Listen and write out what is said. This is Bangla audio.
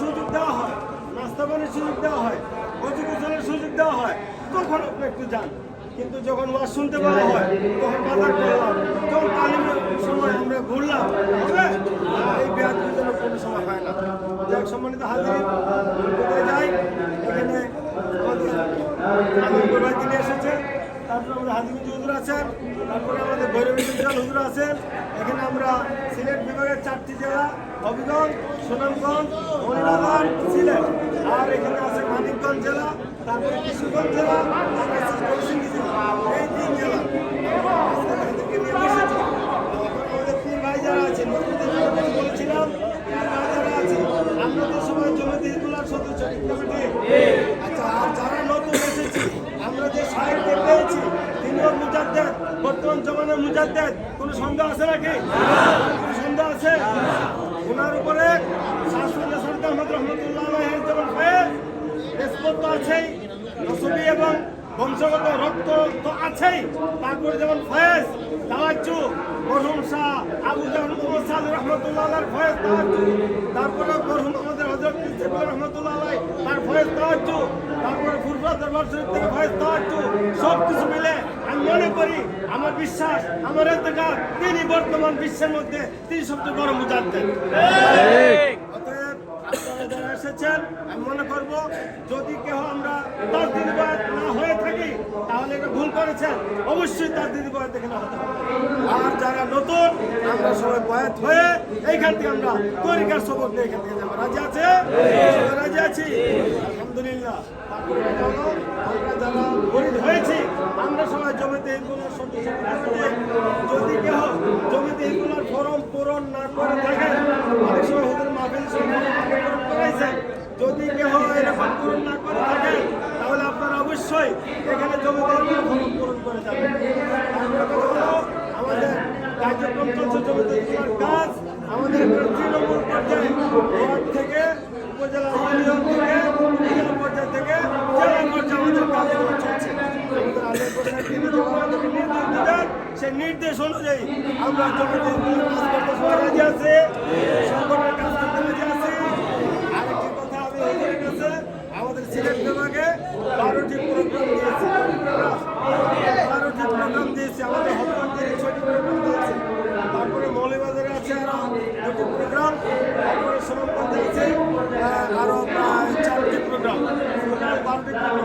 সুযোগ দেওয়া হয় নাস্তা পানির সুযোগ দেওয়া হয় অজু গোসলের সুযোগ দেওয়া হয়, তখন আপনি একটু যান। কিন্তু যখন ওয়াজ শুনতে বলা হয়, তখন বাজার করলাম যখন তালিমের সময় আমরা ঘুরলাম হবে এই ব্যাধের জন্য কোনো সময় হয় না। যাক, সম্মানিত হাজির, কোথায় যাই? এখানে আমাদের আমির এসেছে। তারপরে আমাদের হুজুর আছেন। তারপরে আমাদের বিদ্যাল হুজুর আছেন। এখানে আমরা সিলেট বিভাগের চারটি জেলা, হবিগঞ্জ, সুনামগঞ্জ সিলেট। আর এখানে আছে মানিকগঞ্জ জেলা, তারপরে কিশোরগঞ্জ জেলা আর আছে কলসিন্দী জেলা এই তিন জেলা আমরা আজকে তাদেরকে নিয়ে বসেছি এখন আমাদের পীর ভাই যারা আছেন নতুনদের জন্য কিছু বলেছিলাম পীর ভাই যারা আছে আমরা তো সবাই জমিতে হিন্দুলার সদস্য ঠিক না ঠিক? আচ্ছা আর যারা নতুন এসেছি আমরা যে সাহেবকে পেয়েছি তিনিও মুজাদ্দেদ বর্তমান জমানার মুজাদ্দেদ কোনো সন্দেহ আছে নাকি? কোনো সন্দেহ আছে? ওনার উপরে শাসুল সরকার আহমদ রহমতুল্লাহ যেমন ফয়েজ আছেই, নসবি এবং বংশগত রক্ত তো আছেই। তারপরে যেমন ফয়েজ, তাওয়াজ্জু শাহ আবু জাহল মোহাম্মদ রহমতুল্লাহ ফয়েজ তারপরে মরহুম আমাদের হযরত ইসমাইল রহমতুল্লাহ তার ফয়েজ তারপরে ফুরফুরা দরবার শরীফ থেকে ফয়েজ সব কিছু মিলে আমি মনে করি আমার বিশ্বাস, আমার এতেকার তিনি বর্তমান বিশ্বের মধ্যে তিনি সবচেয়ে বড় মুজাদ্দেদ। অতএব এসেছেন, আমি মনে করব, যদি কেউ আমরা তার দিদি বয়াত না হয়ে থাকি, তাহলে এটা ভুল করেছেন। অবশ্যই তার দিদি বয়াত দেখে না আর যারা নতুন, আমরা সবাই বয়াত হয়ে এইখান থেকে আমরা তরিকার সবক নিয়ে এখান থেকে যাব। রাজি আছে? রাজি আছি? আলহামদুলিল্লাহ। আমরা যারা সবাই জমিতে সদস্য যদি কেউ জমিতে এইগুলোর ফরম পূরণ না করে থাকেন অনেক সময় হুজুর মাহফিল সময় করাইছেন যদি কেউ এরকম পূরণ না করে থাকেন তাহলে আপনারা অবশ্যই এখানে জমিতে এইগুলো ফরম পূরণ করে যাবেন। আমাদের কার্যক্রম চলছে জমিতে এইগুলোর কাজ, আমাদের তৃণমূল পর্যায়ে নির্দেশ অনুযায়ী আমরা জগতে আমাদের সিলেট বিভাগে বারোটি প্রোগ্রাম দিয়েছি। বারোটি প্রোগ্রাম দিয়েছি, আমাদের হকারদের ছয়টি প্রোগ্রাম দিয়েছে। তারপরে মৌলিবাজারে আছে আরও দুটি প্রোগ্রাম তারপরে চারটি প্রোগ্রাম বারোটি প্রোগ্রাম